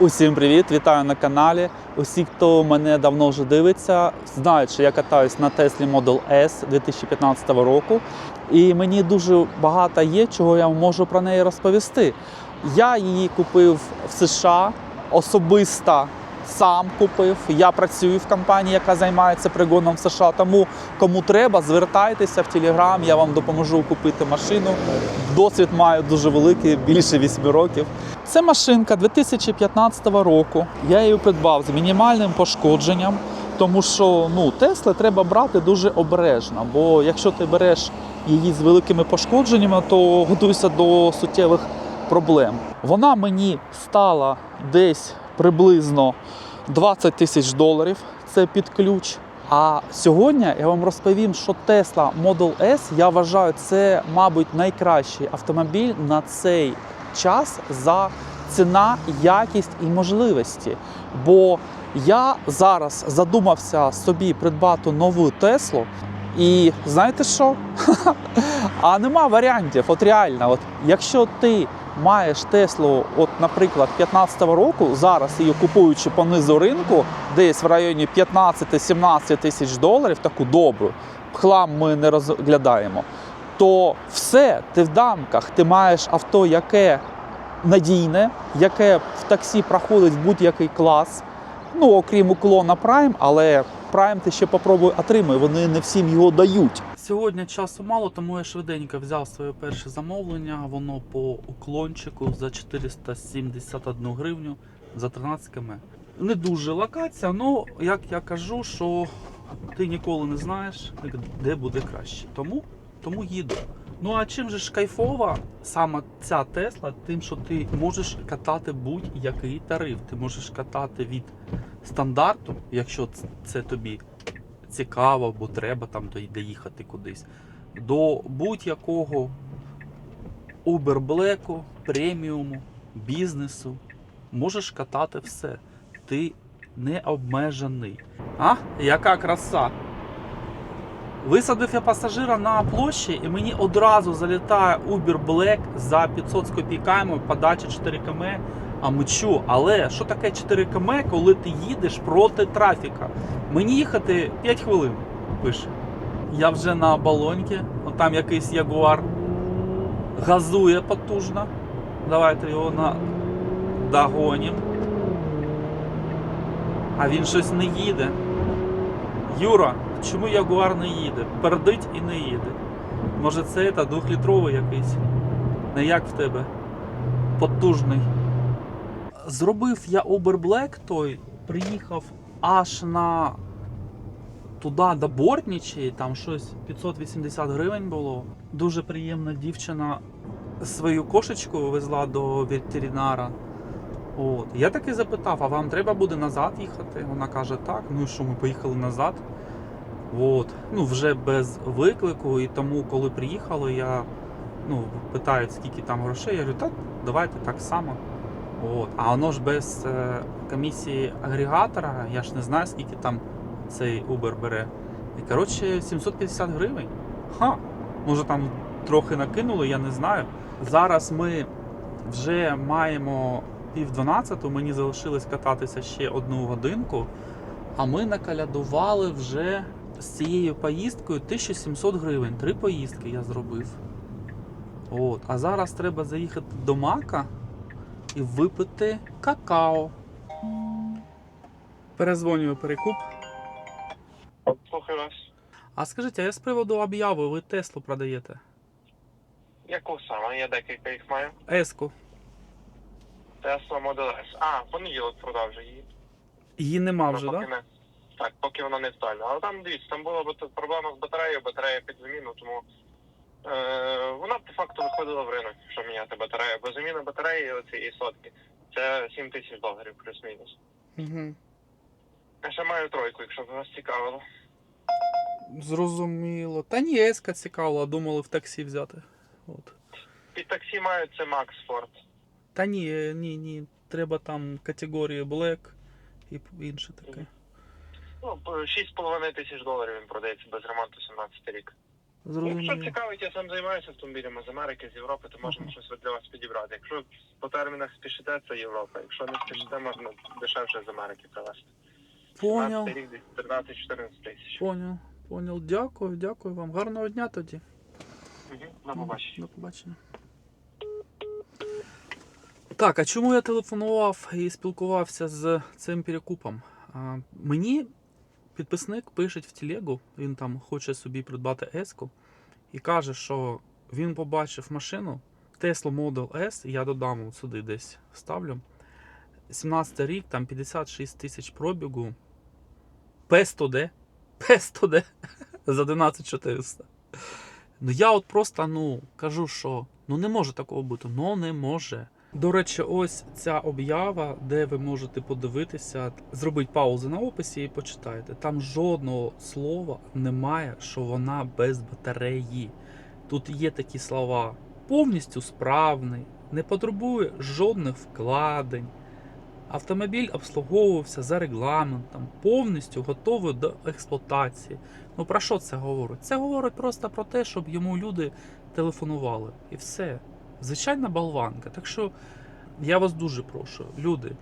Усім привіт! Вітаю на каналі. Усі, хто мене давно вже дивиться, знають, що я катаюсь на Теслі Model S 2015 року. І мені дуже багато є, чого я можу про неї розповісти. Я її купив в США особисто. Сам купив. Я працюю в компанії, яка займається пригоном в США. Тому кому треба, звертайтеся в Телеграм, я вам допоможу купити машину. Досвід маю дуже великий, більше 8 років. Це машинка 2015 року. Я її придбав з мінімальним пошкодженням, тому що ну, Тесли треба брати дуже обережно. Бо якщо ти береш її з великими пошкодженнями, то готуйся до суттєвих проблем. Вона мені стала десь приблизно 20 тисяч доларів. Це під ключ. А сьогодні я вам розповім, що Tesla Model S, я вважаю, це, мабуть, найкращий автомобіль на цей час за ціна, якість і можливості. Бо я зараз задумався собі придбати нову Теслу. І знаєте що? а нема варіантів. От реально, от якщо ти маєш Теслу, от, наприклад, 15-го року, зараз її купуючи по низу ринку, десь в районі 15-17 тисяч доларів, таку добру, хлам ми не розглядаємо, то все, ти в дамках, ти маєш авто, яке надійне, яке в таксі проходить в будь-який клас. Ну, окрім уклона Prime, але Prime ти ще попробуй отримай, вони не всім його дають. Сьогодні часу мало, тому я швиденько взяв своє перше замовлення. Воно по уклончику за 471 гривню за 13 км. Не дуже локація, але як я кажу, що ти ніколи не знаєш, де буде краще. Тому, тому їду. Ну а чим же ж кайфова саме ця Тесла, тим, що ти можеш катати будь-який тариф. Ти можеш катати від стандарту, якщо це тобі цікаво, бо треба там доїхати кудись, до будь-якого Black, преміуму, бізнесу. Можеш катати все. Ти не обмежений. А? Яка краса! Висадив я пасажира на площі, і мені одразу залітає Uber Black за 500 з копійками, подача 4 км. А мчу, але що таке 4 км, коли ти їдеш проти трафіка? Мені їхати 5 хвилин, пише. Я вже на балоньки, от там якийсь ягуар газує потужно. Давайте його на догонім. А він щось не їде. Юра, чому ягуар не їде? Пердить і не їде. Може це та двохлітровий якийсь. Не як в тебе. Потужний. Зробив я Black той, приїхав аж на туди до Бортнічі, там щось 580 гривень було. Дуже приємна дівчина свою кошечку везла до ветеринара. От. Я таки запитав, а вам треба буде назад їхати? Вона каже, так. Ну і що, ми поїхали назад. От. Ну, вже без виклику. І тому, коли приїхали, я ну, питають, скільки там грошей. Я говорю, так, давайте так само. От. А воно ж без е, комісії агрегатора, я ж не знаю, скільки там цей Uber бере. І коротше, 750 гривень. Ха! Може там трохи накинули, я не знаю. Зараз ми вже маємо пів 12, мені залишилось кататися ще одну годинку. А ми накалядували вже з цією поїздкою 1700 гривень. Три поїздки я зробив. От. А зараз треба заїхати до Мака і випити какао. Перезвонюю перекуп. Слухаю вас. А скажіть, а я з приводу обяви, ви Теслу продаєте? Яку саме? Я декілька їх маю. Еску. Tesla Model S. А, понеділок продав вже її. Її нема вже, так? не. Так, поки вона не актуальна. Але там дивіться, там була проблема з батареєю, батарея під заміну, тому вона по факту виходила в ринок, що міняти батарею. Бо заміна батареї оцієї сотки це 7 тисяч доларів плюс-мінус. Угу. Я ще маю тройку, якщо б вас цікавило. Зрозуміло. Та ні, еска цікаво, думали в таксі взяти. От. Під таксі маю це Ford. Та ні, ні, ні. Треба там категорії Black і інше таке. Ну, 6,5 тисяч доларів він продається без ремонту 17 рік. Якщо Зрозуміло. цікавить, я сам займаюся автомобілями з Америки, з Європи, то можемо щось для вас підібрати. Якщо по термінах спішите, це Європа. Якщо не спішите, можна дешевше з Америки привезти. Поняв, 15 рік десь 13-14 тисяч. поняв, поняв. Дякую, дякую вам. Гарного дня тоді. Мгм, На побачення. До побачення. Так, а чому я телефонував і спілкувався з цим перекупом? А, мені підписник пише в телегу, він там хоче собі придбати еску і каже, що він побачив машину Tesla Model S, я додам сюди десь ставлю. 17 рік, там 56 тисяч пробігу. P100D. P100D за 11400. Ну я от просто ну кажу, що ну не може такого бути. Ну не може. До речі, ось ця об'ява, де ви можете подивитися, зробити паузу на описі і почитайте. Там жодного слова немає, що вона без батареї. Тут є такі слова: повністю справний, не потребує жодних вкладень. Автомобіль обслуговувався за регламентом, повністю готовий до експлуатації. Ну про що це говорить? Це говорить просто про те, щоб йому люди телефонували. І все. Звичайна болванка. Так що я вас дуже прошу, люди,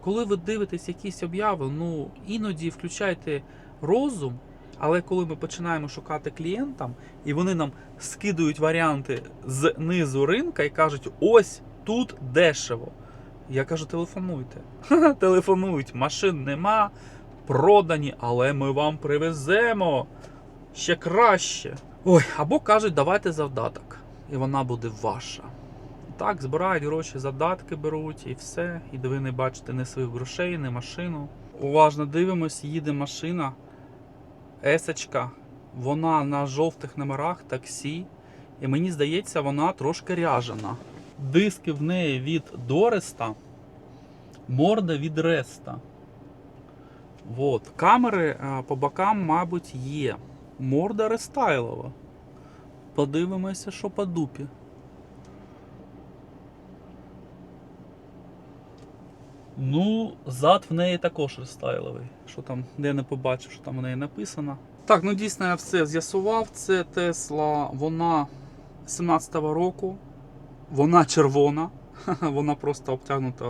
коли ви дивитесь якісь обяви, ну іноді включайте розум. Але коли ми починаємо шукати клієнтам, і вони нам скидують варіанти з низу ринка і кажуть, ось тут дешево. Я кажу, телефонуйте. Телефонують, машин нема, продані, але ми вам привеземо ще краще. Ой, або кажуть, давайте завдаток, і вона буде ваша. Так, збирають гроші, задатки беруть і все. І ви не бачите ні своїх грошей, ні машину. Уважно дивимось, їде машина. Есочка. Вона на жовтих номерах таксі. І мені здається, вона трошки ряжена. Диски в неї від Дореста, морда від Реста. Вот. Камери е, по бокам, мабуть, є. Морда рестайлова. Подивимося, що по дупі. Ну, зад в неї також рестайловий. Що там, де не побачив, що там у неї написано. Так, ну дійсно я все з'ясував. Це Тесла, вона 17-го року. Вона червона. Вона просто обтягнута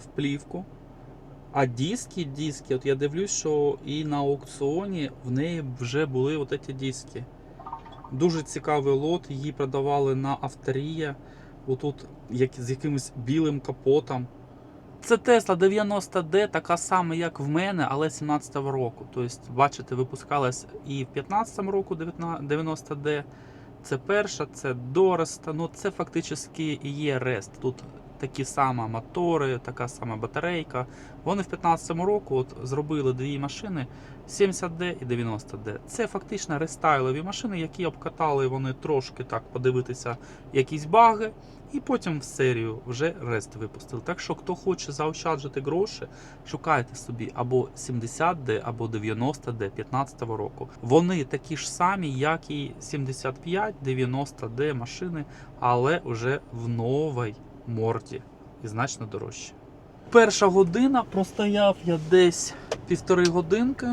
в плівку. А диски, диски, от я дивлюсь, що і на аукціоні в неї вже були от диски. Дуже цікавий лот, її продавали на авторія. Отут як, з якимось білим капотом. Це Tesla 90D, така сама, як в мене, але 17-го року. Тобто, бачите, випускалась і в 15-му року 90D. Це перша, це Дореста. Ну це фактично є Рест. Тут такі самі мотори, така сама батарейка. Вони в 15-му року от зробили дві машини 70D і 90D. Це фактично рестайлові машини, які обкатали вони трошки так подивитися якісь баги, і потім в серію вже рест випустили. Так що, хто хоче заощаджити гроші, шукайте собі або 70D, або 90D 15-го року. Вони такі ж самі, як і 75-90D машини, але вже в новій морді і значно дорожче. Перша година простояв я десь півтори годинки.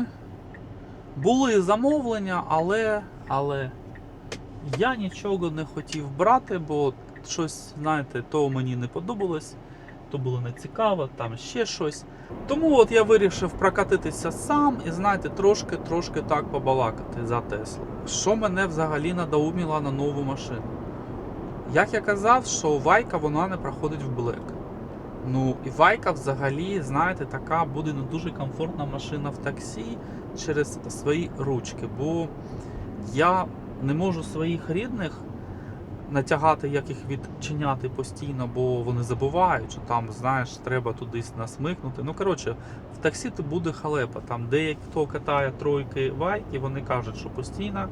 Були замовлення, але, але я нічого не хотів брати, бо щось, знаєте, то мені не подобалось, то було не цікаво, там ще щось. Тому от я вирішив прокатитися сам і, знаєте, трошки-трошки так побалакати за Теслу. Що мене взагалі надоуміло на нову машину? Як я казав, що Вайка вона не проходить в Блек. Ну, і Вайка взагалі, знаєте, така буде не дуже комфортна машина в таксі через свої ручки. Бо я не можу своїх рідних натягати, як їх відчиняти постійно, бо вони забувають, що там, знаєш, треба тудись насмикнути. Ну, коротше, в таксі то буде халепа. Там деякі хто катає тройки вайки, вони кажуть, що постійно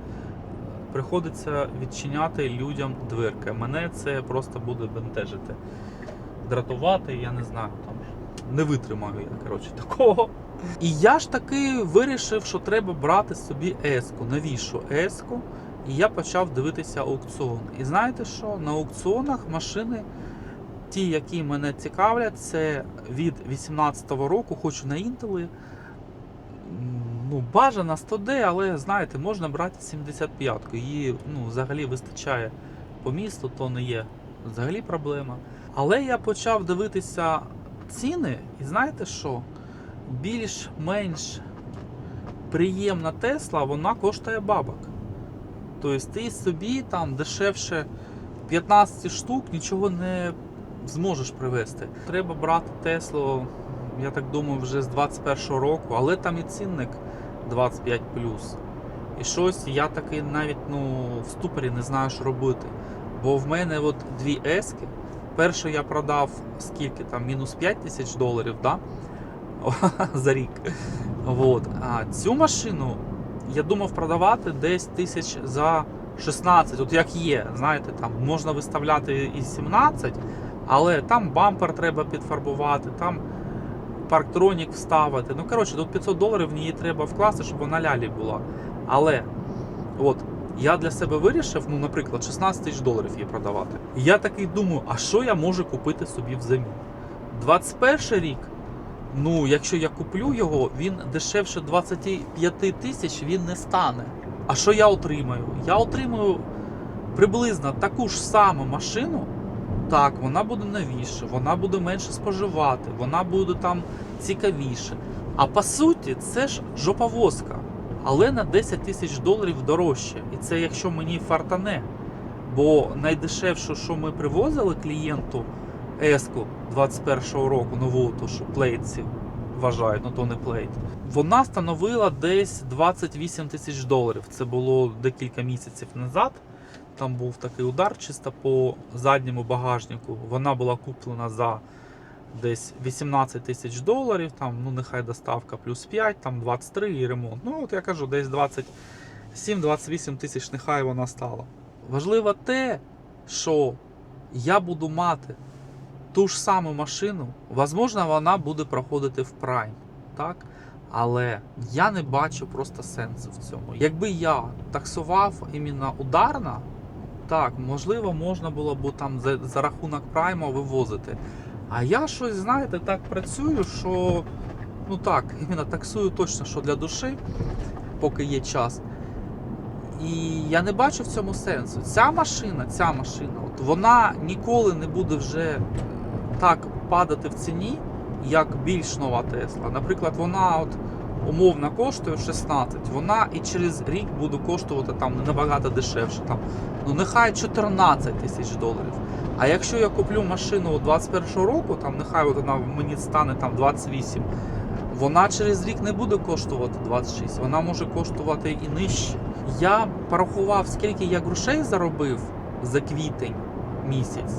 приходиться відчиняти людям дверки. Мене це просто буде бентежити, дратувати, я не знаю, там не витримаю я, коротше, такого. І я ж таки вирішив, що треба брати собі еску. Навіщо еску? І я почав дивитися аукціон. І знаєте що? На аукціонах машини, ті, які мене цікавлять, це від 18-го року, хочу на інтели. ну, бажана 100D, але знаєте, можна брати 75-ку. Її ну, взагалі вистачає по місту, то не є взагалі проблема. Але я почав дивитися ціни, і знаєте що? Більш-менш приємна Тесла, вона коштує бабок. Тобто ти собі там дешевше 15 штук нічого не зможеш привезти. Треба брати Теслу, я так думаю, вже з 21 року, але там і цінник 25 І щось я таки навіть ну, в ступорі не знаю, що робити. Бо в мене от дві ески. Першу я продав скільки там, мінус 5 тисяч доларів, да? за рік. Вот. А цю машину я думав продавати десь тисяч за 16, от як є. Знаєте, там можна виставляти і 17, але там бампер треба підфарбувати, там парктронік вставити. Ну, коротше, тут 500 доларів в ній треба вкласти, щоб вона лялі була. Але от я для себе вирішив, ну, наприклад, 16 тисяч доларів її продавати. І я такий думаю, а що я можу купити собі взамін? 21 рік. Ну, якщо я куплю його, він дешевше 25 тисяч він не стане. А що я отримаю? Я отримую приблизно таку ж саму машину. Так, вона буде новіше, вона буде менше споживати, вона буде там цікавіше. А по суті, це ж жоповозка, але на 10 тисяч доларів дорожче. І це якщо мені фартане. Бо найдешевше, що ми привозили клієнту Еску 21-го року, нову, то що плейтці вважають, ну то не плейт. Вона становила десь 28 тисяч доларів. Це було декілька місяців назад. Там був такий удар чисто по задньому багажнику. Вона була куплена за десь 18 тисяч доларів. Там, ну нехай доставка плюс 5, там 23 і ремонт. Ну, от я кажу, десь 27-28 тисяч нехай вона стала. Важливо те, що я буду мати ту ж саму машину, возможно, вона буде проходити в прайм, так? Але я не бачу просто сенсу в цьому. Якби я таксував іменно ударно, так, можливо, можна було б там за, за рахунок прайма вивозити. А я щось, знаєте, так працюю, що ну так, іменно таксую точно, що для душі, поки є час. І я не бачу в цьому сенсу. Ця машина, ця машина, от вона ніколи не буде вже так падати в ціні, як більш нова Тесла. Наприклад, вона от умовно коштує 16, вона і через рік буде коштувати там набагато дешевше. Там, ну нехай 14 тисяч доларів. А якщо я куплю машину 21-го року, там нехай от вона мені стане там 28, вона через рік не буде коштувати 26, вона може коштувати і нижче. Я порахував, скільки я грошей заробив за квітень місяць,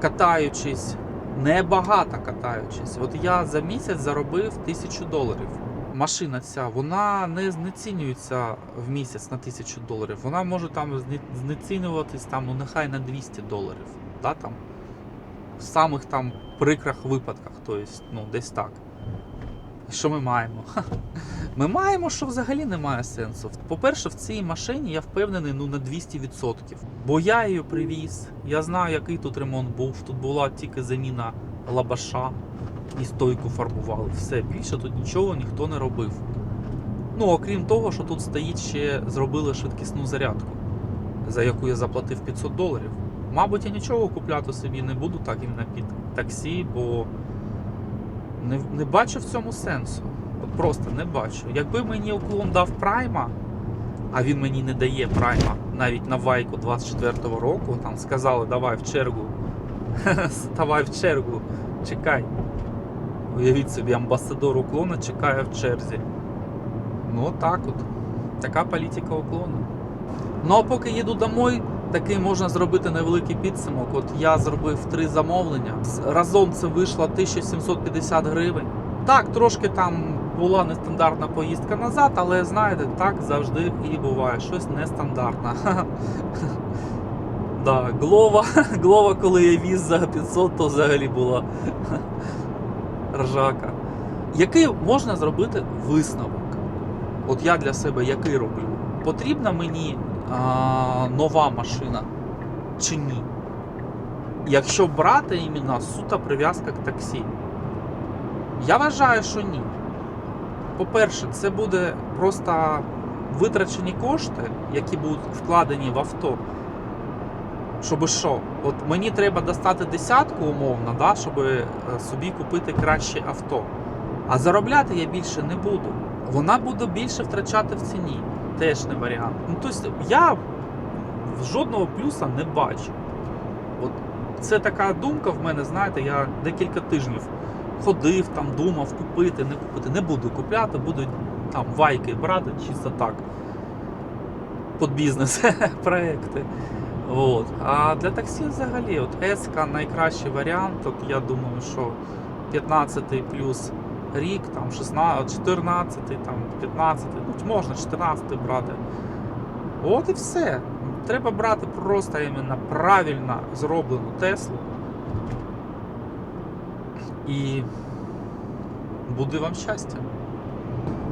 катаючись, небагато катаючись. От я за місяць заробив тисячу доларів. Машина ця, вона не знецінюється в місяць на тисячу доларів. Вона може там знецінюватись там, ну нехай на 200 доларів. Да, там, в самих там прикрах випадках, тобто, ну, десь так. Що ми маємо? Ми маємо, що взагалі немає сенсу. По-перше, в цій машині я впевнений ну, на 200%. Бо я її привіз, я знаю, який тут ремонт був. Тут була тільки заміна лабаша і стойку фарбували. Все, більше тут нічого ніхто не робив. Ну, окрім того, що тут стоїть ще зробили швидкісну зарядку, за яку я заплатив 500 доларів. Мабуть, я нічого купляти собі не буду так іменно під таксі, бо не, не бачу в цьому сенсу. Просто не бачу. Якби мені уклон дав прайма, а він мені не дає прайма навіть на вайку 24-го року, там сказали, давай в чергу. Ставай в чергу, чекай. Уявіть собі, амбасадор уклона чекає в черзі. Ну так от. Така політика уклону. Ну а поки їду домой, такий можна зробити невеликий підсумок. От я зробив три замовлення. Разом це вийшло 1750 гривень. Так, трошки там була нестандартна поїздка назад, але знаєте, так завжди і буває. Щось нестандартне. Да, Глова, Глова, коли я віз за 500, то взагалі була ржака. Який можна зробити висновок? От я для себе який роблю? Потрібна мені а, нова машина чи ні? Якщо брати іменно сута прив'язка к таксі, я вважаю, що ні. По-перше, це буде просто витрачені кошти, які будуть вкладені в авто. Щоб що? От мені треба достати десятку умовно, да, щоб е, собі купити краще авто. А заробляти я більше не буду. Вона буде більше втрачати в ціні. Теж не варіант. Ну, тобто я жодного плюса не бачу. От це така думка в мене, знаєте, я декілька тижнів ходив, там, думав, купити, не купити. Не буду купляти, буду там вайки брати чисто так. Під бізнес проекти. От. А для таксі взагалі, от S найкращий варіант. От я думаю, що 15 плюс рік, там 16, 14, там 15, ну можна 14 брати. От і все. Треба брати просто іменно правильно зроблену Теслу. І буде вам щастя.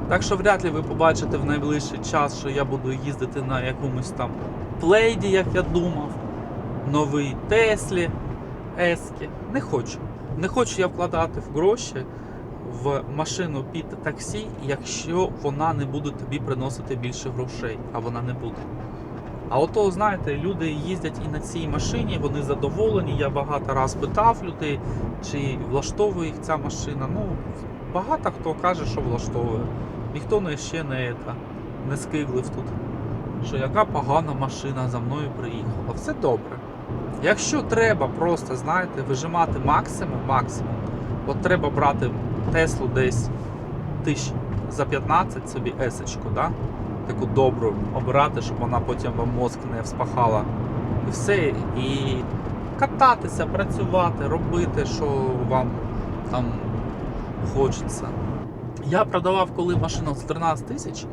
Так що вряд ли ви побачите в найближчий час, що я буду їздити на якомусь там плейді, як я думав, новий Теслі, Ескі. Не хочу. Не хочу я вкладати в гроші в машину під таксі, якщо вона не буде тобі приносити більше грошей, а вона не буде. А ото, знаєте, люди їздять і на цій машині, вони задоволені. Я багато раз питав людей, чи влаштовує їх ця машина. Ну, багато хто каже, що влаштовує. Ніхто не ще не, ета, не скиглив тут, що яка погана машина за мною приїхала. Все добре. Якщо треба просто, знаєте, вижимати максимум, максимум, от треба брати Теслу десь тисяч за 15 собі есочку, да? Таку добру обирати, щоб вона потім вам мозк не вспахала. І все. І кататися, працювати, робити, що вам там хочеться. Я продавав коли машину з 13 тисяч.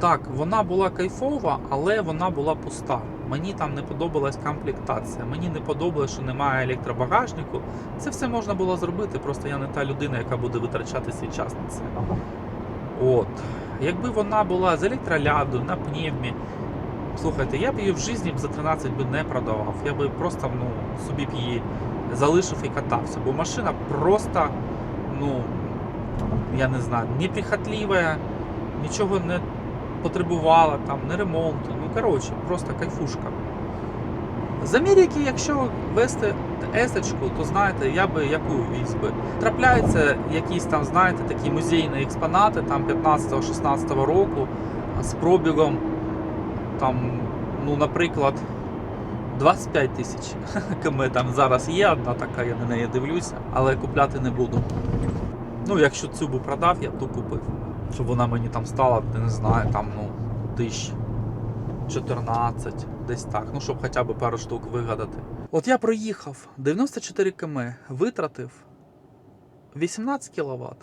Так, вона була кайфова, але вона була пуста. Мені там не подобалась комплектація. Мені не подобалось, що немає електробагажнику. Це все можна було зробити, просто я не та людина, яка буде витрачати свій час на це. От. Якби вона була з електроляду, на пневмі, слухайте, я б її в житті за 13 би не продавав. Я би просто ну, собі б її залишив і катався. Бо машина просто, ну, я не знаю, неприхотлива, нічого не потребувала, там, не ремонту. Ну, коротше, просто кайфушка. З Америки, якщо вести есочку, то знаєте, я би яку віз би. Трапляються якісь там, знаєте, такі музейні експонати там 15-16 року з пробігом, там, ну, наприклад, 25 тисяч км там зараз є одна така, я на неї дивлюся, але купляти не буду. Ну, якщо цю би продав, я б ту купив. Щоб вона мені там стала, не знаю, там, ну, тисяч 14, десь так. Ну, щоб хоча б пару штук вигадати. От я проїхав 94 км, витратив 18 кВт.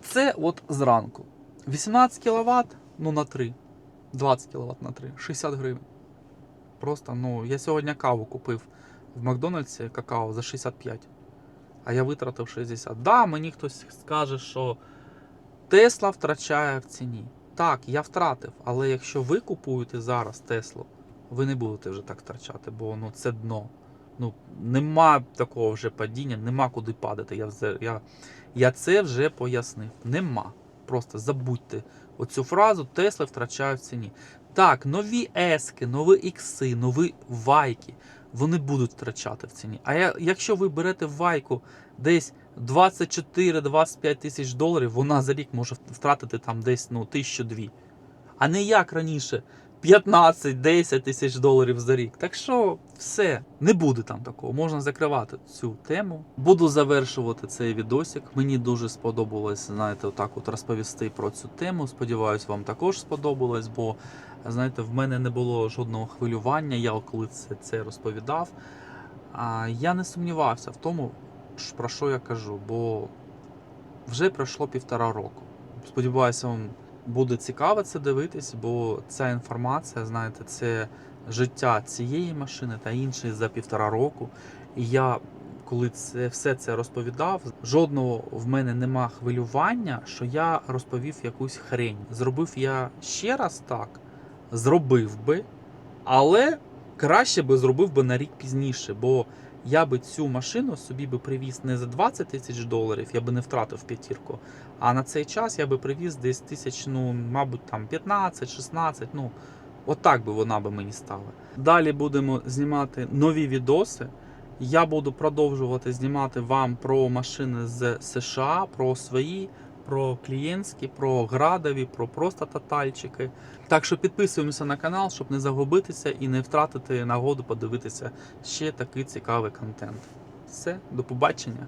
Це от зранку. 18 кВт, ну на 3. 20 кВт на 3. 60 гривень. Просто, ну, я сьогодні каву купив в Макдональдсі какао за 65. А я витратив 60. Да, мені хтось скаже, що Тесла втрачає в ціні. Так, я втратив, але якщо ви купуєте зараз Теслу, ви не будете вже так втрачати, бо ну, це дно. Ну, нема такого вже падіння, нема куди падати. Я, я, я це вже пояснив. Нема. Просто забудьте оцю фразу Тесли втрачають в ціні. Так, нові ески, нові ікси, нові вайки, вони будуть втрачати в ціні. А я, якщо ви берете вайку десь 24-25 тисяч доларів, вона за рік може втратити там десь ну, тисячу дві. А не як раніше 15-10 тисяч доларів за рік. Так що все, не буде там такого. Можна закривати цю тему. Буду завершувати цей відосик. Мені дуже сподобалось, знаєте, отак от розповісти про цю тему. Сподіваюсь, вам також сподобалось, бо знаєте, в мене не було жодного хвилювання. Я коли це, це розповідав. А я не сумнівався в тому, про що я кажу, бо вже пройшло півтора року. Сподіваюся, вам буде цікаво це дивитись, бо ця інформація, знаєте, це життя цієї машини та іншої за півтора року. І я, коли це все це розповідав, жодного в мене нема хвилювання, що я розповів якусь хрень. Зробив я ще раз так, зробив би, але краще би зробив би на рік пізніше, бо я би цю машину собі би привіз не за 20 тисяч доларів, я би не втратив п'ятірку. А на цей час я би привіз десь тисяч, ну, мабуть, там 15-16, ну, отак би вона би мені стала. Далі будемо знімати нові відоси. Я буду продовжувати знімати вам про машини з США, про свої, про клієнтські, про градові, про просто тотальчики. Так що підписуємося на канал, щоб не загубитися і не втратити нагоду подивитися ще такий цікавий контент. Все, до побачення.